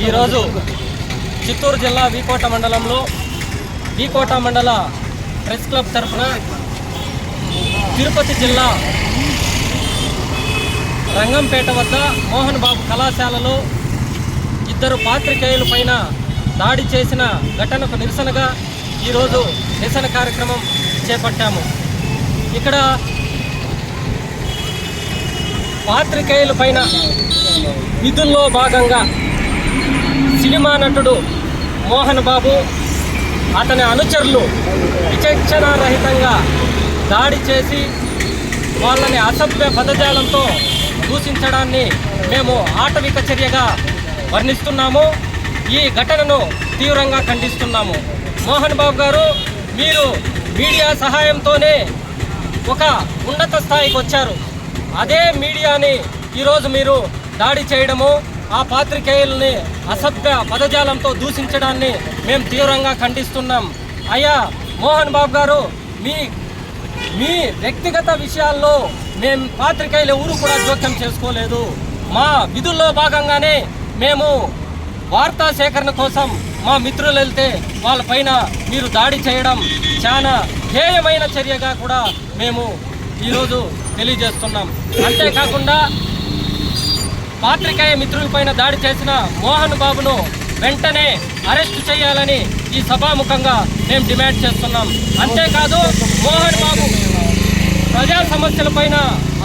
ఈరోజు చిత్తూరు జిల్లా వీకోట మండలంలో వీకోట మండల ప్రెస్ క్లబ్ తరఫున తిరుపతి జిల్లా రంగంపేట వద్ద మోహన్ బాబు కళాశాలలో ఇద్దరు పాత్రికేయుల పైన దాడి చేసిన ఘటనకు నిరసనగా ఈరోజు నిరసన కార్యక్రమం చేపట్టాము. ఇక్కడ పాత్రికేయుల పైన విధుల్లో భాగంగా సినిమా నటుడు మోహన్ బాబు అతని అనుచరులు విచక్షణారహితంగా దాడి చేసి వాళ్ళని అసభ్య పదజాలంతో దూషించడాన్ని మేము ఆటవిక చర్యగా వర్ణిస్తున్నాము. ఈ ఘటనను తీవ్రంగా ఖండిస్తున్నాము. మోహన్ బాబు గారు మీరు మీడియా సహాయంతోనే ఒక ఉన్నత స్థాయికి వచ్చారు. అదే మీడియాని ఈరోజు మీరు దాడి చేయడము ఆ పాత్రికేయుల్ని అసభ్య పదజాలంతో దూషించడాన్ని మేము తీవ్రంగా ఖండిస్తున్నాం. అయ్యా మోహన్ బాబు గారు మీ మీ వ్యక్తిగత విషయాల్లో మేము పాత్రికేయులు ఊరు కూడా జోక్యం చేసుకోలేదు. మా విధుల్లో భాగంగానే మేము వార్తా సేకరణ కోసం మా మిత్రులు వెళ్తే వాళ్ళపైన మీరు దాడి చేయడం చాలా హేయమైన చర్యగా కూడా మేము ఈరోజు తెలియజేస్తున్నాం. అంతేకాకుండా పాత్రికేయ మిత్రులపైన దాడి చేసిన మోహన్ బాబును వెంటనే అరెస్ట్ చేయాలని ఈ సభాముఖంగా మేము డిమాండ్ చేస్తున్నాం. అంతేకాదు మోహన్ బాబు ప్రజా సమస్యలపైన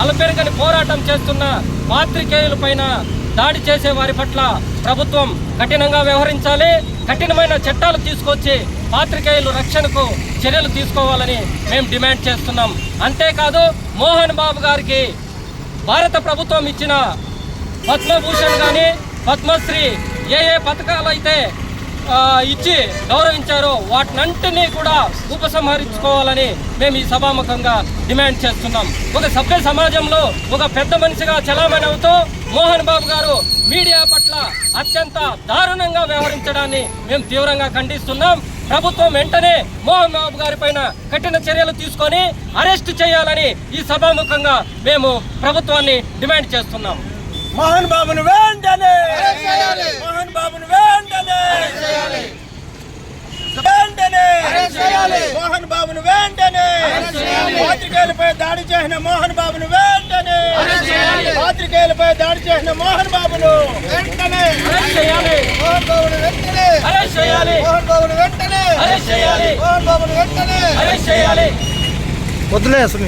అలపెరగని పోరాటం చేస్తున్న పాత్రికేయులపైన దాడి చేసే వారి పట్ల ప్రభుత్వం కఠినంగా వ్యవహరించాలి కఠినమైన చట్టాలు తీసుకొచ్చి పాత్రికేయుల రక్షణకు చర్యలు తీసుకోవాలని మేము డిమాండ్ చేస్తున్నాం. అంతేకాదు మోహన్ బాబు గారికి భారత ప్రభుత్వం ఇచ్చిన పద్మభూషణ్ కానీ పద్మశ్రీ ఏ ఏ పథకాలు అయితే ఇచ్చి గౌరవించారో వాటినంటినీ కూడా ఉపసంహరించుకోవాలని మేము ఈ సభాముఖంగా డిమాండ్ చేస్తున్నాం. ఒక సభ్య సమాజంలో ఒక పెద్ద మనిషిగా చలామణి అవుతూ మోహన్ బాబు గారు మీడియా పట్ల అత్యంత దారుణంగా వ్యవహరించడాన్ని మేము తీవ్రంగా ఖండిస్తున్నాం. ప్రభుత్వం వెంటనే మోహన్ బాబు గారి పైన కఠిన చర్యలు తీసుకొని అరెస్ట్ చేయాలని ఈ సభాముఖంగా మేము ప్రభుత్వాన్ని డిమాండ్ చేస్తున్నాం. మోహన్ బాబును వెంటనే! మోహన్ బాబును వెంటనే! వెంటనే మోహన్ బాబును వెంటనే! పాత్రికేయులపై దాడి చేసిన మోహన్ బాబును వెంటనే పాత్రికేయులపై దాడి చేసిన మోహన్ బాబును వెంటనే మోహన్ బాబును వెంటనే! మోహన్ బాబును వెంటనే! మోహన్ బాబును వెంటనే! వద్దులే అసలు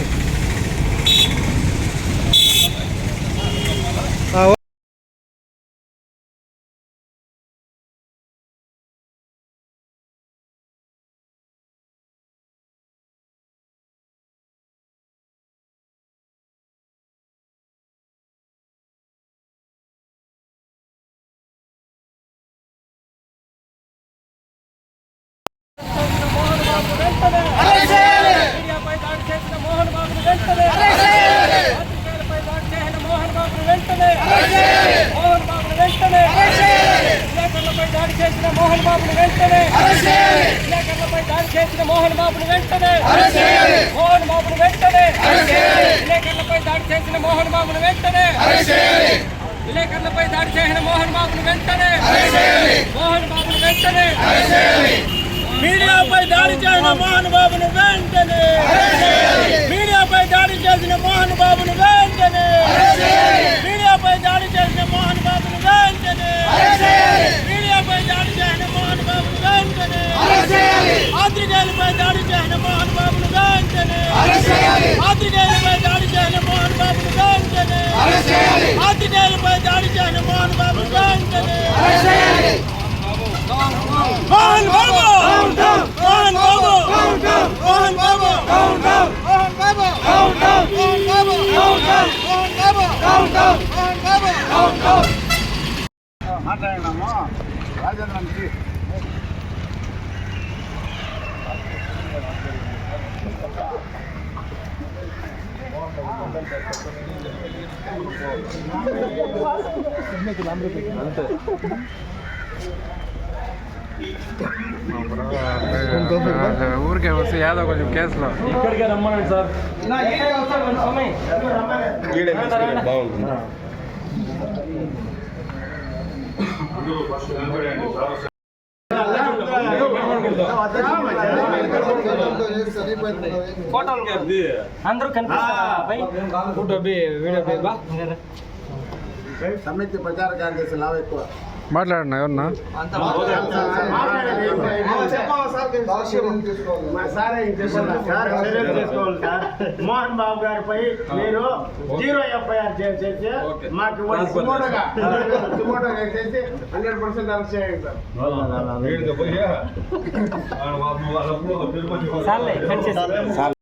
మీడియాపై దాడి చేసిన మోహన్ బాబును వెంటనే పాత్రికేయులపై దాడి చేసిన మోహన్ బాబును వెంటనే మోహన్ బాబును వెంటనే విలేకరులపై దాడి చేసిన మోహన్ బాబును వెంటనే విలేకరులపై దాడి చేసిన మోహన్ బాబును వెంటనే మోహన్ బాబును వెంటనే విలేకరులపై దాడి చేసిన మోహన్ బాబును వెంటనే విలేకరులపై దాడి చేసిన మోహన్ బాబును వెంటనే మోహన్ బాబును వెంటనే మీడియాపై దాడి చేసిన మోహన్ బాబును వెంటనే మీడియాపై దాడి చేసిన మోహన్ బాబును వెంటనే మీడియాపై దాడి చేసిన మోహన్ బాబును వెంటనే మీడియాపై దాడి చేసిన మోహన్ బాబును వెంటనే పాత్రికేయులపై దాడి చేసిన మోహన్ బాబును వెంటనే పాత్రికేయులపై దాడి చేసిన మోహన్ బాబును వెంటనే పాత్రికేయులపై దాడి చేసిన మోహన్ బాబును వెంటనే మోహన్ బాబు మోహన్ బాబు ఊరికే వస్తే యాదో కొంచెం కేసులో ఇక్కడికే రమ్మనండి సార్ స్వామి అందరూ కనిపిస్తారా పై? సమితి ప్రచార కార్యదర్శి లావు ఎక్కువ మాట్లాడినా ఎవరన్నా మోహన్ బాబు గారిపై మీరు జీరో ఎఫ్ఐఆర్ చేసి మాకు హండ్రెడ్ పర్సెంట్ అరెస్ట్ చేయండి సార్